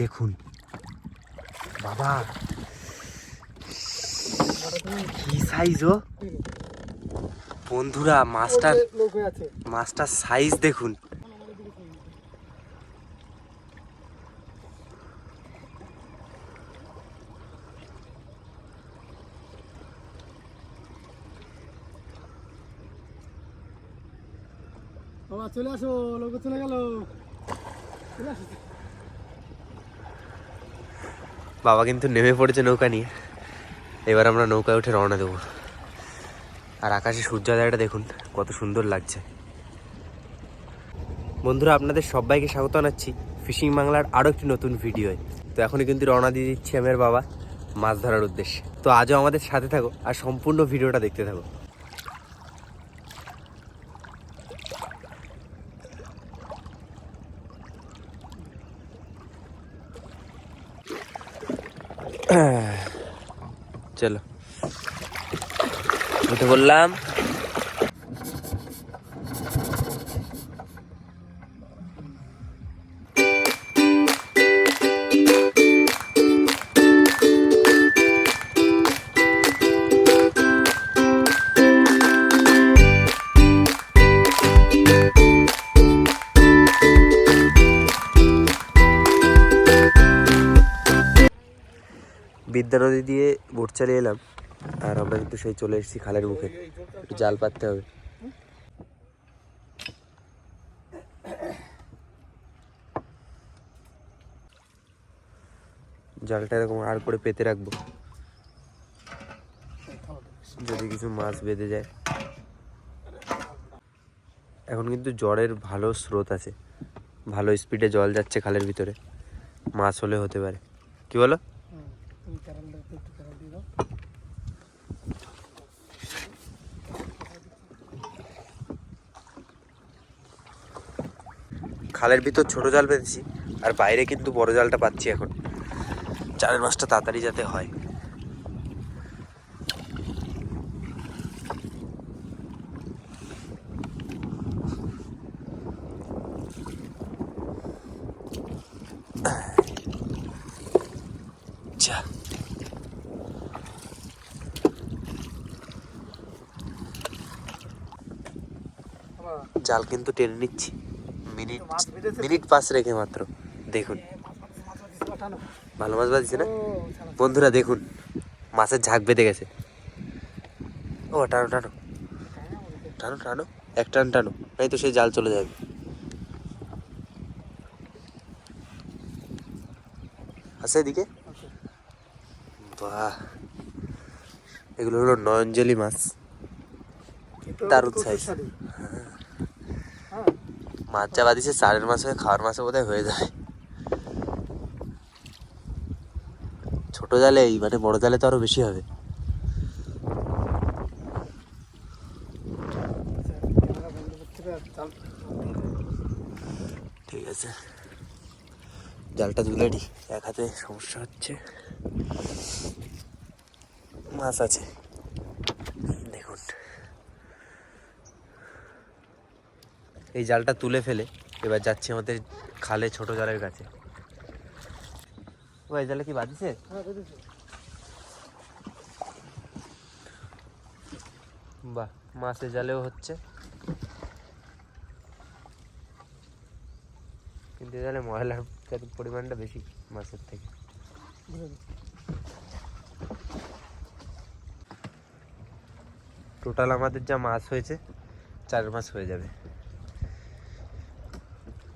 দেখুন। বাবা কি সাইজ ও। বন্ধুরা মাছটার মাছটার সাইজ দেখুন। বাবা চলে আসো লোক চলে গেল। চলে আসো। বাবা কিন্তু নেমে পড়েছে নৌকা নিয়ে। এবার আমরা নৌকায় উঠে রওনা দেবো। আর আকাশে সূর্যোদয়টা দেখুন, কত সুন্দর লাগছে। বন্ধুরা, আপনাদের সবাইকে স্বাগত জানাচ্ছি ফিশিং বাংলার আরও একটি নতুন ভিডিওয়। তো এখনই কিন্তু রওনা দিয়ে দিচ্ছি আমার বাবা মাছ ধরার উদ্দেশ্যে। তো আজও আমাদের সাথে থাকো আর সম্পূর্ণ ভিডিওটা দেখতে থাকো। চলো। বললাম বিদ্যা নদী দিয়ে বোট চালিয়ে এলাম। আর আমরা কিন্তু সেই চলে এসেছি খালের মুখে। একটু জাল পাততে হবে। জালটা এরকম আর করে পেতে রাখব। যদি কিছু মাছ বেঁধে যায়। এখন কিন্তু জ্বরের ভালো স্রোত আছে। ভালো স্পিডে জল যাচ্ছে খালের ভিতরে। মাছ হলে হতে পারে। কি বলো? খালের ভিতর ছোট জাল পেতেছি আর বাইরে কিন্তু বড় জালটা পাচ্ছি এখন। চারের মাছটা তাড়াতাড়ি যাতে হয় যা বাবা, জাল কিন্তু টেনে নিচ্ছি। মিনিট? মিনিট পাঁচ রেখে মাত্র। দেখুন। ভালো মাছ বাজছে না? বন্ধুরা দেখুন। মাছের ঝাঁক বেঁধে গেছে। ও টানো টানো। টানো টানো। এক টান টানো। নাই তো সেই জাল চলে যাবে। আছে এদিকে। বাহ। এগুলো হলো নয়নজলি মাছ। দারুণ। সুস্বাদু। হ্যাঁ, মাছ যা বাদিছে চারের মাছ হয়ে খাওয়ার মাছে বোধহয় হয়ে যায় ছোট জালেই মানে বড় জালে তো আরও বেশি হবে। জাল- ঠিক আছে। জালটা তুলে এক হাতে সমস্যা হচ্ছে। মাছ আছে দেখুন এই জালটা তুলে ফেলে। এবার যাচ্ছি আমাদের খালে ছোট জালের কাছে। ও এই জালে কি বাঁধিছে হ্যাঁ। বাহ মাছের জালেও হচ্ছে। কিন্তু জালে ময়লার পরিমাণটা বেশি মাছের থেকে। টোটাল আমাদের যা মাছ হয়েছে চার মাস হয়ে যাবে।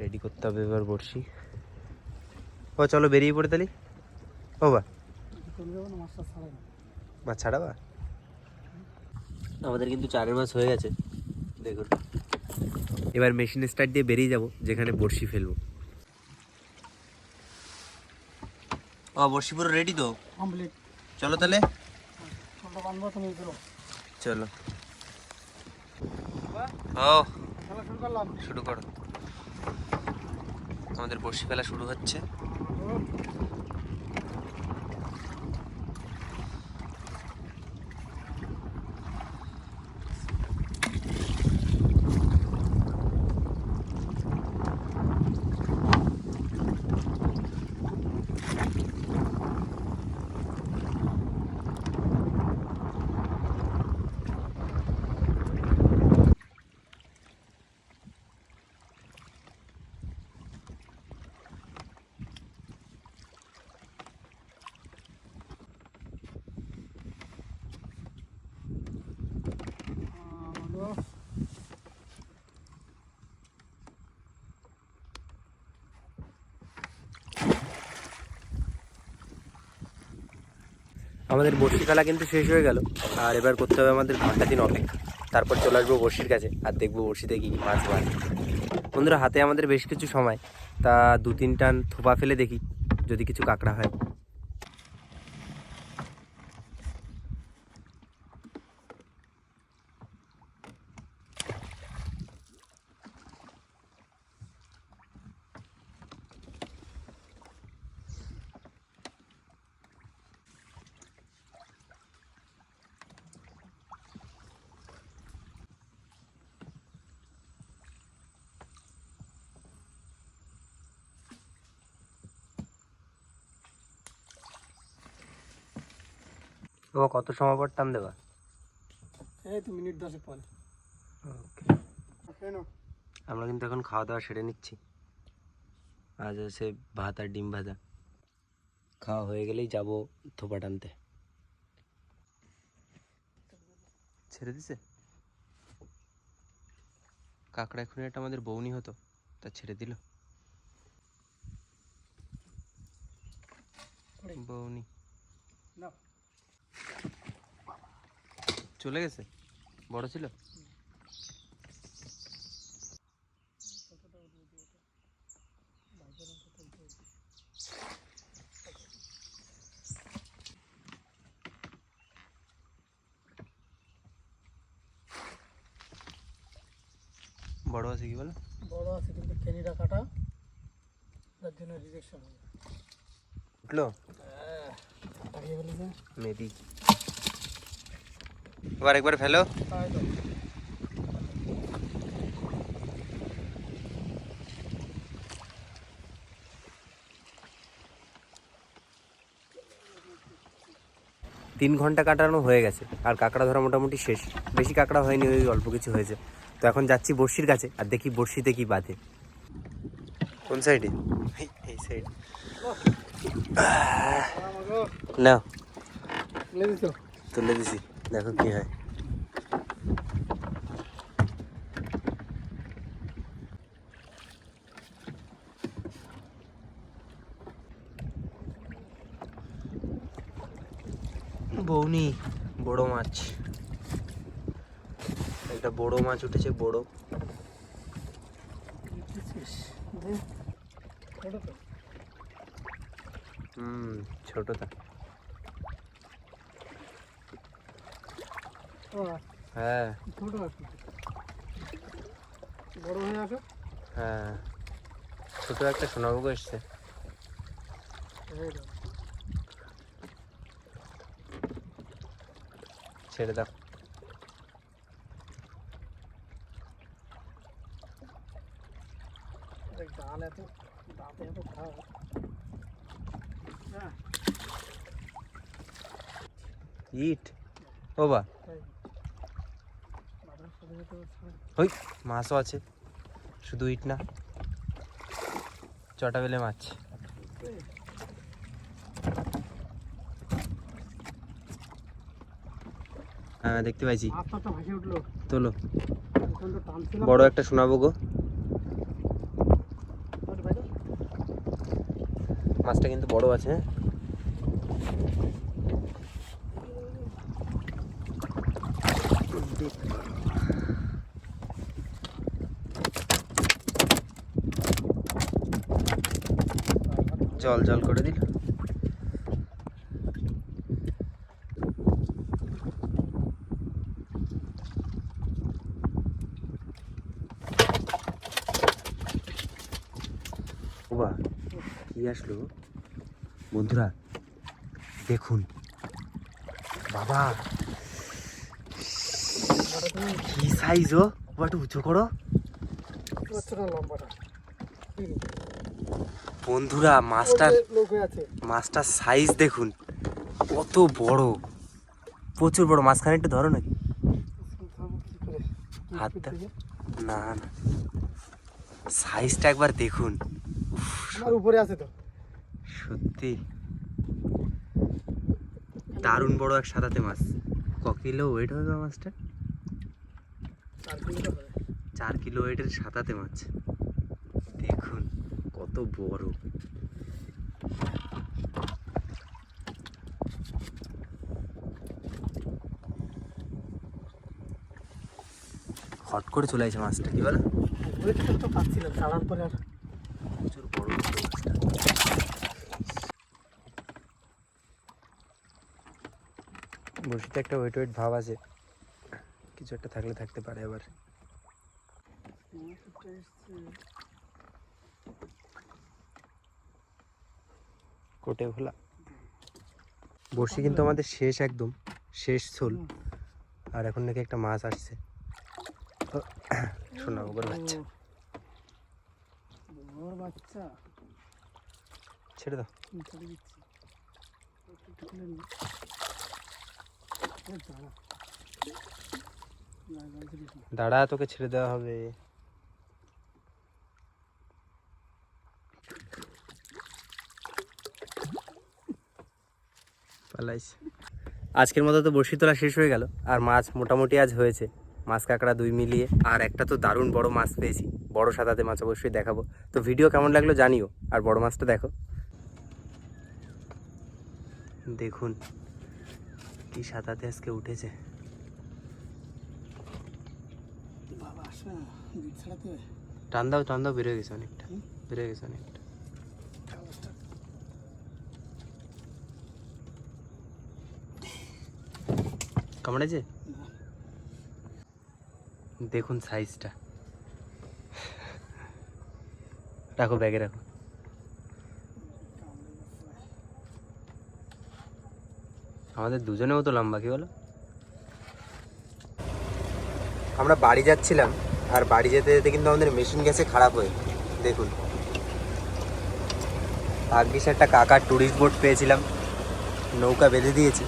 রেডি করতে হবে এবার বড়শি ও চলো বেরিয়ে পড়ে তালি ও বা। মাছ ছাড়াবা? আমাদের কিন্তু চারের মাস হয়ে গেছে দেখুন। এবার মেশিন স্টার্ট দিয়ে বেরিয়ে যাব যেখানে বড়শি ফেলব। ও বড়শি পুরো রেডি তো? কমপ্লিট চলো তাহলে। চলো ও। শুরু করলাম। শুরু করো। আমাদের বর্ষি ফেলা শুরু হচ্ছে। আমাদের বর্ষিকালা কিন্তু শেষ হয়ে গেল। আর এবার করতে হবে আমাদের ঘণ্টা দিন অপেক্ষা। তারপর চলে আসব বর্ষির কাছে আর দেখব বর্ষিতে কি মাছ মারে বন্ধুরা, হাতে আমাদের বেশ কিছু সময়। তা দু তিন টান থোপা ফেলে দেখি, যদি কিছু কাঁকড়া হয়। ও কত সময় পর টান দেবা? এই তো মিনিট দশেক পরে। ওকে আমরা কিন্তু এখন খাওয়া দাওয়া সেরে নিচ্ছি। আজ আছে ভাত আর ডিম ভাজা। খাওয়া হয়ে গেলেই যাব থোপা টানতে। ছেড়ে দিছে? কাকড়া এখন এটা আমাদের বৌনি হতো তা ছেড়ে দিল। বৌনি। না চলে গেছে? বড় ছিল? বড় আছে কি বলো? বড় আছে কিন্তু কেনিটা কাটা তার জন্য রিজেকশন হবে উঠল? ফেলেছে মেবি এবার একবার ফেলো। তিন ঘণ্টা কাটানো হয়ে গেছে। আর কাঁকড়া ধরা মোটামুটি শেষ। বেশি কাঁকড়া হয়নি, ওই অল্প কিছু হয়েছে। তো এখন যাচ্ছি বড়শির কাছে, আর দেখি বড়শিতে কি বাঁধে। কোন সাইডে? এই সাইড। আমাকে না তুলে দিছি। দেখো কি হয়। বৌনি বড় মাছ। একটা বড় মাছ উঠেছে বড়। হুম ছোটটা হ্যাঁ। ছোট আছে। বড় হয়ে আসো হ্যাঁ। ছোট একটা সোনাবুক এসছে। ছেড়ে দাও। ডাল এত দাঁতে এত খারাপ। ইট। ও বা। ওই মাছও আছে। শুধু ইট না। চটা বেলে মাছ। হ্যাঁ দেখতে পাইছি। তোলো। বড় একটা শোনাবো গো। মাছটা কিন্তু বড় আছে। জল জল করে দিল। ওবা কি আসলো। বন্ধুরা দেখুন। বাবা! কি সাইজ ও? একটু উঁচু করো? বন্ধুরা মাছটার মাছটার সাইজ দেখুন। কত বড়। প্রচুর বড়। মাঝখানে একটু ধরো নাকি? হাতটা? না না। সাইজটা একবার দেখুন। আমার উপরে আছে তো। সত্যি। দারুণ বড় এক সাদাতে মাছ। ক কিলো ওয়েট হবে মাছটা? চার কিলো ওয়েটের সাদাতে মাছ। দেখুন কত বড়। হট করে চলে আসে মাছটা কি বলো? হ্যাঁ, পাচ্ছিলাম তাড়ার পরে আর বসিতে একটা ওয়েট ওয়েট ভাব আছে। কিছু একটা থাকলে থাকতে পারে আবার। কোটে খোলা বড়শি কিন্তু আমাদের শেষ একদম শেষ ছোল আর এখন নাকি একটা মাছ আসছে। সোনা ওপর বাচ্চা। ওর বাচ্চা। ছেড়ে দাও হুম, ছেড়ে দিচ্ছি একটু খুলে নি। এ দাঁড়া। তোকে ছেড়ে দেওয়া হবে। আজকের মতো তো বড়শি তোলা শেষ হয়ে গেল, আর মাছ মোটামুটি আজ হয়েছে। মাছ কাঁকড়া দুই মিলিয়ে, আর একটা তো দারুণ বড় মাছ পেয়েছি। বড় সাদাতে মাছ অবশ্যই দেখাবো। তো ভিডিও কেমন লাগল জানিও, আর বড় মাছটা দেখো। দেখুন কি সাদাতে আজকে উঠেছে? বাবা আসবে না। বিট ছাড়াতে টান দাও টান দাও বেরোয় গেছে অনেকটা? বেরোয় গেছে অনেকটা। কামড়েছে দেখুন সাইজটা রাখো ব্যাগে রাখো। আমাদের দুজনেও তো লম্বা, কি বলো? আমরা বাড়ি যাচ্ছিলাম, আর বাড়ি যেতে যেতে কিন্তু আমাদের মেশিন গেছে খারাপ হয়ে দেখুন। ভাগ্যিস একটা কাকার ট্যুরিস্ট বোট পেয়েছিলাম। নৌকা বেঁধে দিয়েছি।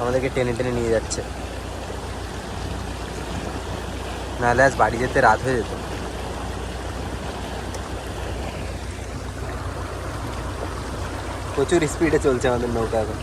আমাদেরকে টেনে টেনে নিয়ে যাচ্ছে। নাহলে আজ বাড়ি যেতে রাত হয়ে যেত। প্রচুর স্পিডে চলছে আমাদের নৌকা এখন।